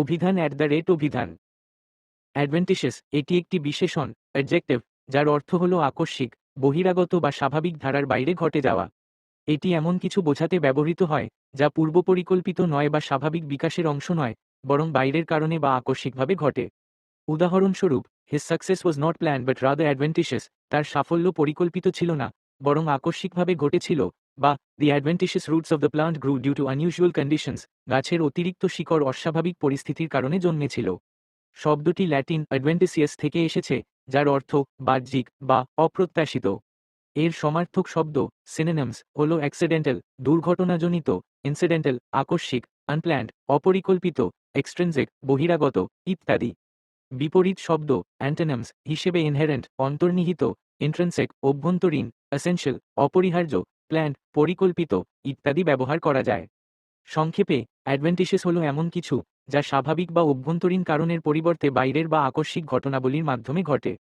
অভিধান at the rate অভিধান। অ্যাডভেন্টিশাস এটি একটি বিশেষণ অ্যাডজেক্টিভ যার অর্থ হল আকস্মিক, বহিরাগত বা স্বাভাবিক ধারার বাইরে ঘটে যাওয়া। এটি এমন কিছু বোঝাতে ব্যবহৃত হয়, যা পূর্বপরিকল্পিত নয় বা স্বাভাবিক বিকাশের অংশ নয়, বরং বাইরের কারণে বা আকস্মিকভাবে ঘটে। উদাহরণস্বরূপ his success was not plan but rather adventitious তার সাফল্য পরিকল্পিত ছিল না, বরং আকস্মিকভাবে ঘটেছিল বা the adventitious roots of the plant grew due to unusual conditions গাছের অতিরিক্ত শিকড় অস্বাভাবিক পরিস্থিতির কারণে জন্মেছিল। শব্দটি ল্যাটিন অ্যাডভেন্টিসিয়াস থেকে এসেছে, যার অর্থ বাহ্যিক বা অপ্রত্যাশিত। এর সমার্থক শব্দ সিনেনামস হল অ্যাক্সিডেন্টাল দুর্ঘটনাজনিত ইনসিডেন্টাল আকস্মিক আনপ্ল্যান্ড অপরিকল্পিত এক্সট্রেনজেক বহিরাগত, ইত্যাদি। বিপরীত শব্দ অ্যান্টেনামস হিসেবে ইনহেরেন্ট অন্তর্নিহিত ইন্ট্রেন্সেক অভ্যন্তরীণ অ্যাসেনশিয়াল অপরিহার্য প্ল্যান্ড পরিকল্পিত ইত্যাদি ব্যবহার করা যায়। সংক্ষেপে, অ্যাডভেন্টিসেস হলো এমন কিছু যা স্বাভাবিক বা অভ্যন্তরীণ কারণের পরিবর্তে বাইরের বা আকস্মিক ঘটনাবলীর মাধ্যমে ঘটে।